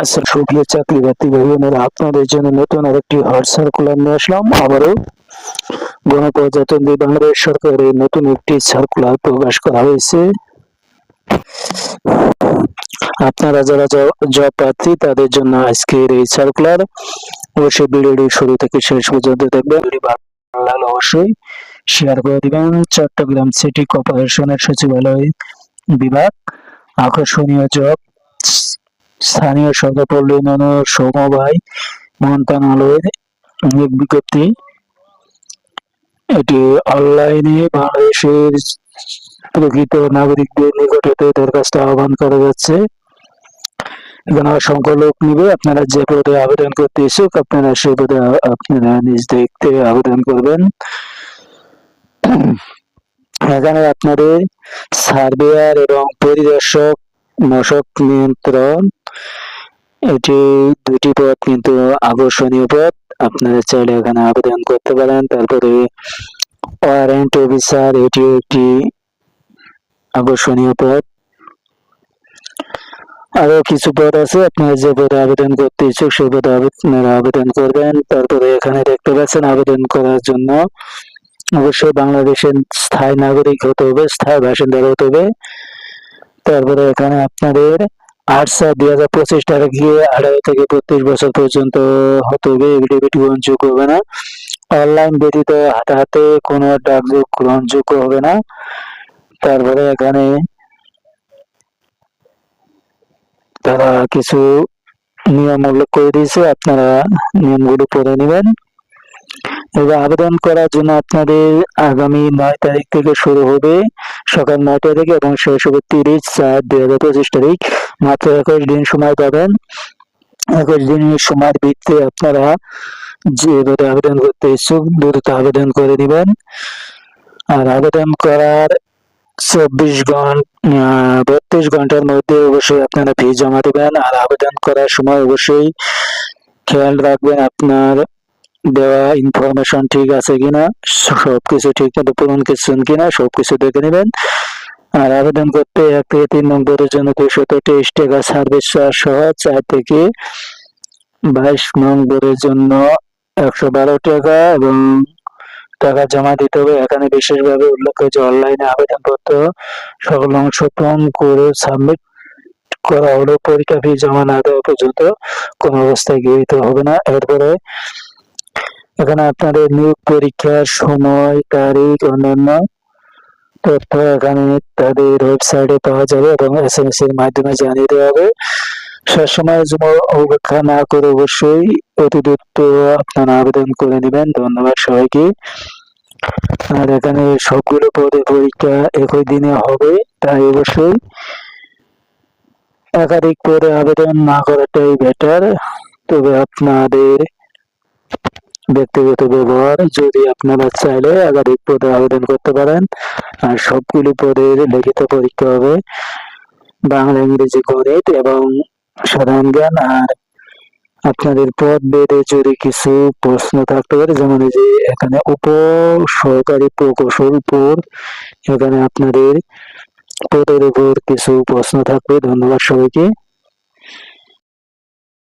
আচ্ছা সুপ্রিয় চাকরি বাতি ভাই বোনেরা আপনাদের জন্য নতুন আরেকটি হট সার্কুলার নিয়ে আসলাম। আবারও গণপ্রজাতন্ত্রী বাংলাদেশ সরকারের নতুন একটি সার্কুলার প্রকাশ করা হয়েছে। আপনারা যারা জব প্রার্থী, তাদের জন্য আজকের এই সার্কুলার অবশ্যই ভিডিওটি শুরু থেকে শেষ পর্যন্ত দেখবেন। ভালো অবশ্যই শেয়ার করে দিবেন। চট্টগ্রাম সিটি কর্পোরেশনের সচিবালয় বিভাগ। আকর্ষণীয় জব স্থানীয় সরকার পল্লী উন্নয়ন সমবায় মন্ত্রণালয়ের এক বিজ্ঞপ্তি। এটি অনলাইনে বাংলাদেশের প্রকৃত নাগরিকদের নিকট হতে দরখাস্ত আহ্বান করা যাচ্ছে। এখানে অসংখ্য লোক নিবে, আপনারা যে পদে আবেদন করতে ইচ্ছুক, আপনারা সেই পদে আপনারা নিজ দেখতে আবেদন করবেন। এখানে আপনাদের সার্ভেয়ার এবং পরিদর্শক মশক নিয়ন্ত্রণ এটি দুটি পদ কিন্তু আকর্ষণীয় পথ। আপনারা চাইলে এখানে আবেদন করতে পারেন। তারপরে ওয়ারেন্ট অফিসার, এটি একটি আকর্ষণীয় পদ আরও কিছু পদ আছে। আপনারা যে পদে আবেদন করতে ইচ্ছুক, সেই পদে আপনারা আবেদন করবেন। তারপরে এখানে দেখতে পাচ্ছেন আবেদন করার জন্য অবশ্যই বাংলাদেশের স্থায়ী নাগরিক হতে হবে, স্থায়ী বাসিন্দা হতে হবে। তারপরে এখানে আপনাদের আট সাত দুই হাজার পঁচিশ তারিখে আঠারো থেকে বত্রিশ বছর পর্যন্ত হতে হবে এভিডেভিট গ্রহণযোগ্য হবে না। অনলাইন ব্যতীত হাতে হাতে কোনো ডাকযোগ গ্রহণযোগ্য হবে না। তারপরে এখানে তারা কিছু নিয়ম উল্লেখ করে দিয়েছে, আপনারা নিয়মগুলো পড়ে নেবেন। আবেদন করার জন্য আপনাদের আগামী নয় তারিখ থেকে শুরু হবে। সকাল নয়টা থেকে এবং শেষ হবে তিরিশ চার দুই হাজার পঁচিশ তারিখ। মাত্র একুশ দিন সময় পাবেন। একুশ দিনের সময়ের ভিত্তিতে আপনারা যে পদে আবেদন করতে ইচ্ছুক, দ্রুত আবেদন করে দিবেন আর আবেদন করার চব্বিশ ঘণ্টা বত্রিশ ঘণ্টার মধ্যে অবশ্যই আপনারা ফি জমা দেবেন। আর আবেদন করার সময় অবশ্যই খেয়াল রাখবেন আপনার দেওয়া ইনফরমেশন ঠিক আছে কিনা, সবকিছু ঠিক মতো পূরণ করছেন কিনা, সবকিছু দেখে নেবেন। আর আবেদন করতে এক থেকে তিন নম্বরের জন্য দুশত তেইশ টাকা সার্ভিস চার্জ সহ চার থেকে বাইশ নম্বরের জন্য একশো বারো টাকা এবং টাকা জমা দিতে হবে। এখানে বিশেষভাবে উল্লেখ হয়েছে অনলাইনে আবেদনপত্র সকল অংশ পূরণ করে সাবমিট করা হলো পরীক্ষা ফি জমা না দেওয়া পর্যন্ত কোনো অবস্থায় গৃহীত হবে না। এরপরে এখানে আপনাদের নিয়োগ পরীক্ষার সময়, তারিখ, অন্যান্য তথ্য এখানে তাদের ওয়েবসাইটে পাওয়া যাবে এবং এস এম এস এর মাধ্যমে জানিয়ে দেওয়া হবে। সবসময় অপেক্ষা না করে অবশ্যই অতি দ্রুত আপনারা আবেদন করে নেবেন। ধন্যবাদ সবাইকে। আর এখানে সবগুলো পদে পরীক্ষা একই দিনে হবে, তাই অবশ্যই একাধিক পদে আবেদন না করাটাই বেটার তবে আপনাদের ব্যক্তিগত ব্যবহার যদি আপনারা চাইলে একাধিক পদে আবেদন করতে পারেন, আর সবগুলি পদের লিখিত পরীক্ষা হবে। বাংলা, ইংরেজি, গণিত এবং সাধারণ জ্ঞান। আর আপনাদের পদ বেদে যদি কিছু প্রশ্ন থাকতে পারে, যেমন এই যে এখানে উপ সহকারী প্রকৌশল পদ এখানে আপনাদের পদের উপর কিছু প্রশ্ন থাকবে। ধন্যবাদ সবাইকে।